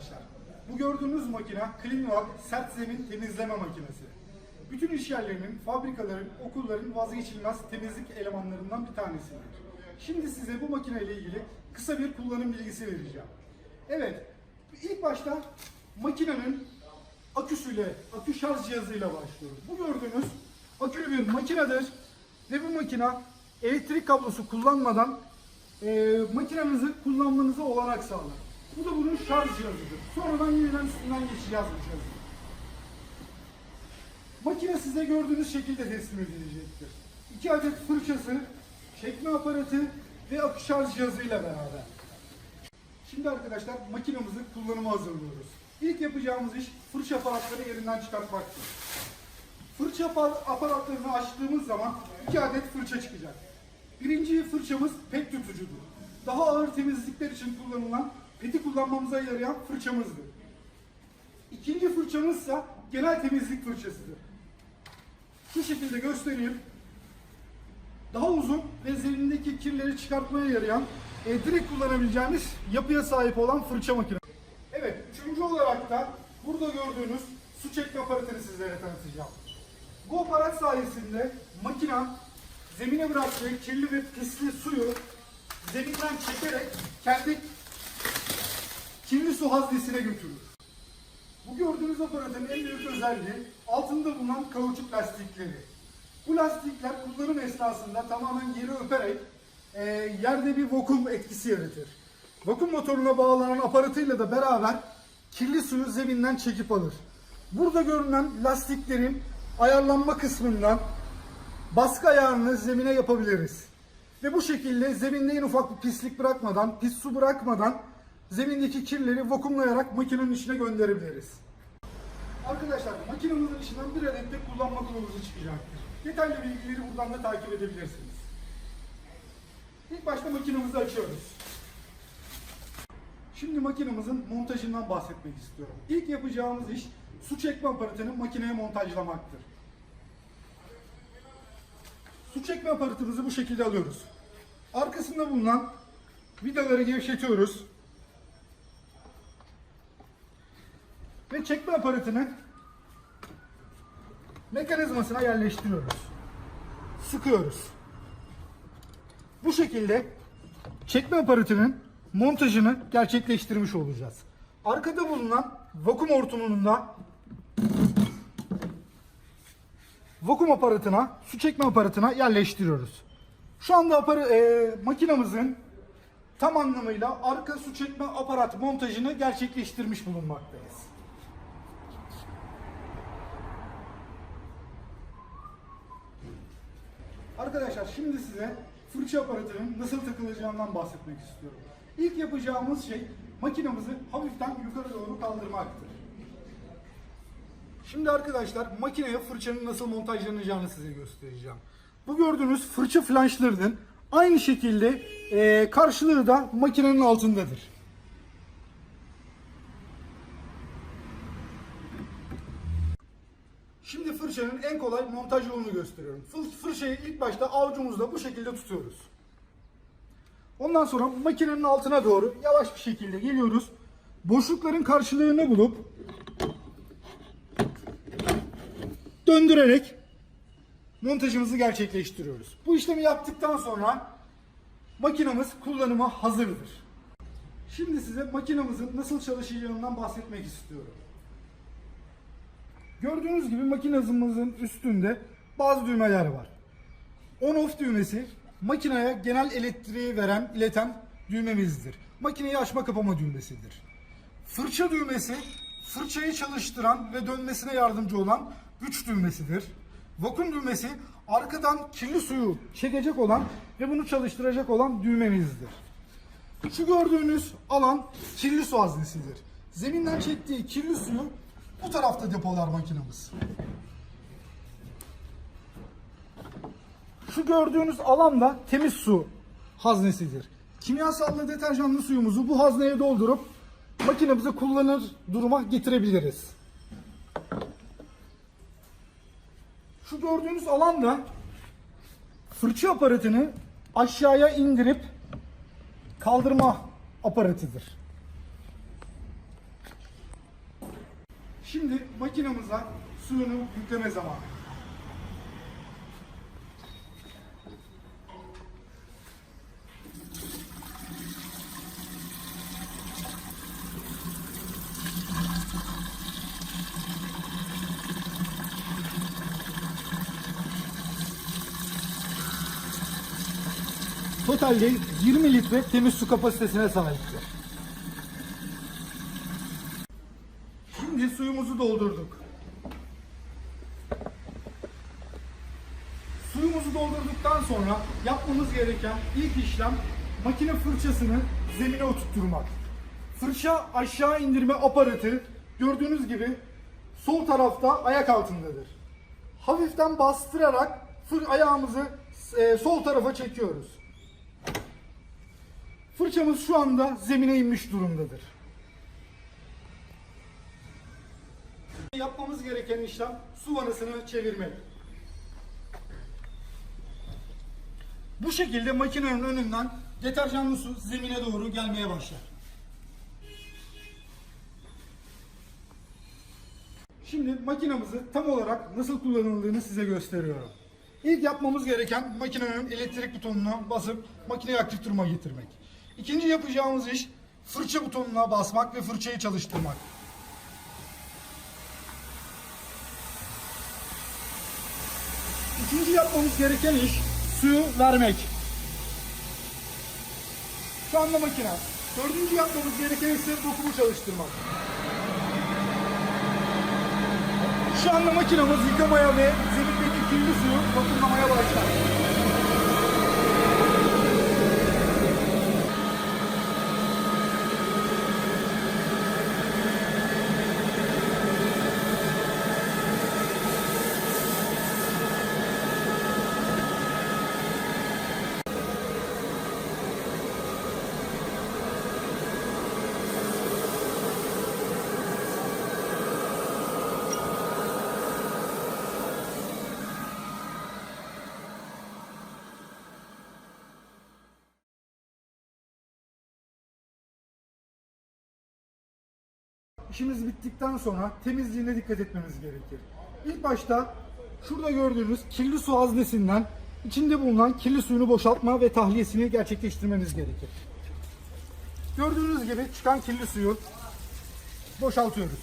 arkadaşlar. Bu gördüğünüz makine Cleanwalk sert zemin temizleme makinesi. Bütün iş yerlerinin, fabrikaların, okulların vazgeçilmez temizlik elemanlarından bir tanesidir. Şimdi size bu makine ile ilgili kısa bir kullanım bilgisi vereceğim. Evet, ilk başta makinenin aküsüyle, akü şarj cihazıyla başlıyoruz. Bu gördüğünüz akülü bir makinedir ve bu makina elektrik kablosu kullanmadan e, makinenizi kullanmanıza olanak sağlar. Bu da bunun şarj cihazıdır. Sonradan yeniden üstünden geçeceğiz bu cihazı. Makine size gördüğünüz şekilde teslim edilecektir. İki adet fırçası, çekme aparatı ve akü şarj cihazıyla beraber. Şimdi arkadaşlar makinamızı kullanıma hazırlıyoruz. İlk yapacağımız iş fırça aparatları yerinden çıkartmaktır. Fırça apar- aparatlarını açtığımız zaman iki adet fırça çıkacak. Birinci fırçamız pet tutucudur. Daha ağır temizlikler için kullanılan, peti kullanmamıza yarayan fırçamızdır. İkinci fırçamız ise genel temizlik fırçasıdır. Şu şekilde göstereyim. Daha uzun ve zemindeki kirleri çıkartmaya yarayan, e, direkt kullanabileceğimiz yapıya sahip olan fırça makine. Evet, üçüncü olarak da burada gördüğünüz su çekme aparatını sizlere tanıtacağım. Bu aparat sayesinde makina zemine bıraktığı kirli ve pisli suyu zeminden çekerek kendi kirli su haznesine götürür. Bu gördüğünüz aparatın en büyük özelliği altında bulunan kauçuk lastikleri. Bu lastikler kullanım esnasında tamamen yeri öperek e, yerde bir vakum etkisi yaratır. Vakum motoruna bağlanan aparatıyla da beraber kirli suyu zeminden çekip alır. Burada görünen lastiklerin ayarlanma kısmından baskı ayarını zemine yapabiliriz. Ve bu şekilde zeminde en ufak bir pislik bırakmadan, pis su bırakmadan zemindeki kirleri vakumlayarak makinenin içine gönderebiliriz. Arkadaşlar makinemizin içinden bir adet de kullanma kılavuzu çıkacaktır. Detaylı bilgileri buradan da takip edebilirsiniz. İlk başta makinemizi açıyoruz. Şimdi makinemizin montajından bahsetmek istiyorum. İlk yapacağımız iş su çekme aparatını makineye montajlamaktır. Su çekme aparatımızı bu şekilde alıyoruz. Arkasında bulunan vidaları gevşetiyoruz. Ve çekme aparatını mekanizmasına yerleştiriyoruz. Sıkıyoruz. Bu şekilde çekme aparatının montajını gerçekleştirmiş olacağız. Arkada bulunan vakum hortumunda vakum aparatına, su çekme aparatına yerleştiriyoruz. Şu anda apara, e, makinamızın tam anlamıyla arka su çekme aparat montajını gerçekleştirmiş bulunmaktayız. Arkadaşlar şimdi size fırça aparatının nasıl takılacağından bahsetmek istiyorum. İlk yapacağımız şey makinamızı hafiften yukarı doğru kaldırmaktır. Şimdi arkadaşlar makineye fırçanın nasıl montajlanacağını size göstereceğim. Bu gördüğünüz fırça flanşlarının aynı şekilde karşılığı da makinenin altındadır. Şimdi fırçanın en kolay montaj yolunu gösteriyorum. Fır- Fırçayı ilk başta avucumuzla bu şekilde tutuyoruz. Ondan sonra makinenin altına doğru yavaş bir şekilde geliyoruz. Boşlukların karşılığını bulup döndürerek montajımızı gerçekleştiriyoruz. Bu işlemi yaptıktan sonra makinamız kullanıma hazırdır. Şimdi size makinamızın nasıl çalışacağından bahsetmek istiyorum. Gördüğünüz gibi makinamızın üstünde bazı düğmeler var. On off düğmesi makineye genel elektriği veren, ileten düğmemizdir. Makineyi açma kapama düğmesidir. Fırça düğmesi fırçayı çalıştıran ve dönmesine yardımcı olan güç düğmesidir. Vakum düğmesi arkadan kirli suyu çekecek olan ve bunu çalıştıracak olan düğmemizdir. Şu gördüğünüz alan kirli su haznesidir. Zeminden çektiği kirli suyu bu tarafta depolar makinamız. Şu gördüğünüz alan da temiz su haznesidir. Kimyasallı deterjanlı suyumuzu bu hazneye doldurup makinemizi kullanır duruma getirebiliriz. Şu gördüğünüz alan da fırça aparatını aşağıya indirip kaldırma aparatıdır. Şimdi makinamıza suyunu yükleme zamanı. Totalde 20 litre temiz su kapasitesine sahiptir. Şimdi suyumuzu doldurduk. Suyumuzu doldurduktan sonra yapmamız gereken ilk işlem makine fırçasını zemine oturtturmak. Fırça aşağı indirme aparatı gördüğünüz gibi sol tarafta ayak altındadır. Hafiften bastırarak fır ayağımızı e, sol tarafa çekiyoruz. Fırçamız şu anda zemine inmiş durumdadır. Yapmamız gereken işlem su vanasını çevirmek. Bu şekilde makinenin önünden deterjanlı su zemine doğru gelmeye başlar. Şimdi makinamızı tam olarak nasıl kullanıldığını size gösteriyorum. İlk yapmamız gereken makinenin elektrik butonuna basıp makineyi aktif duruma getirmek. İkinci yapacağımız iş fırça butonuna basmak ve fırçayı çalıştırmak. İkinci yapmamız gereken iş suyu vermek. Şu anda makine. Dördüncü yapmamız gereken ise dokumu çalıştırmak. Şu anda makinamız yıkamaya ve zemindeki kirli suyu vakumlamaya başlar. İşimiz bittikten sonra temizliğine dikkat etmemiz gerekir. İlk başta şurada gördüğünüz kirli su haznesinden içinde bulunan kirli suyunu boşaltma ve tahliyesini gerçekleştirmemiz gerekir. Gördüğünüz gibi çıkan kirli suyu boşaltıyoruz.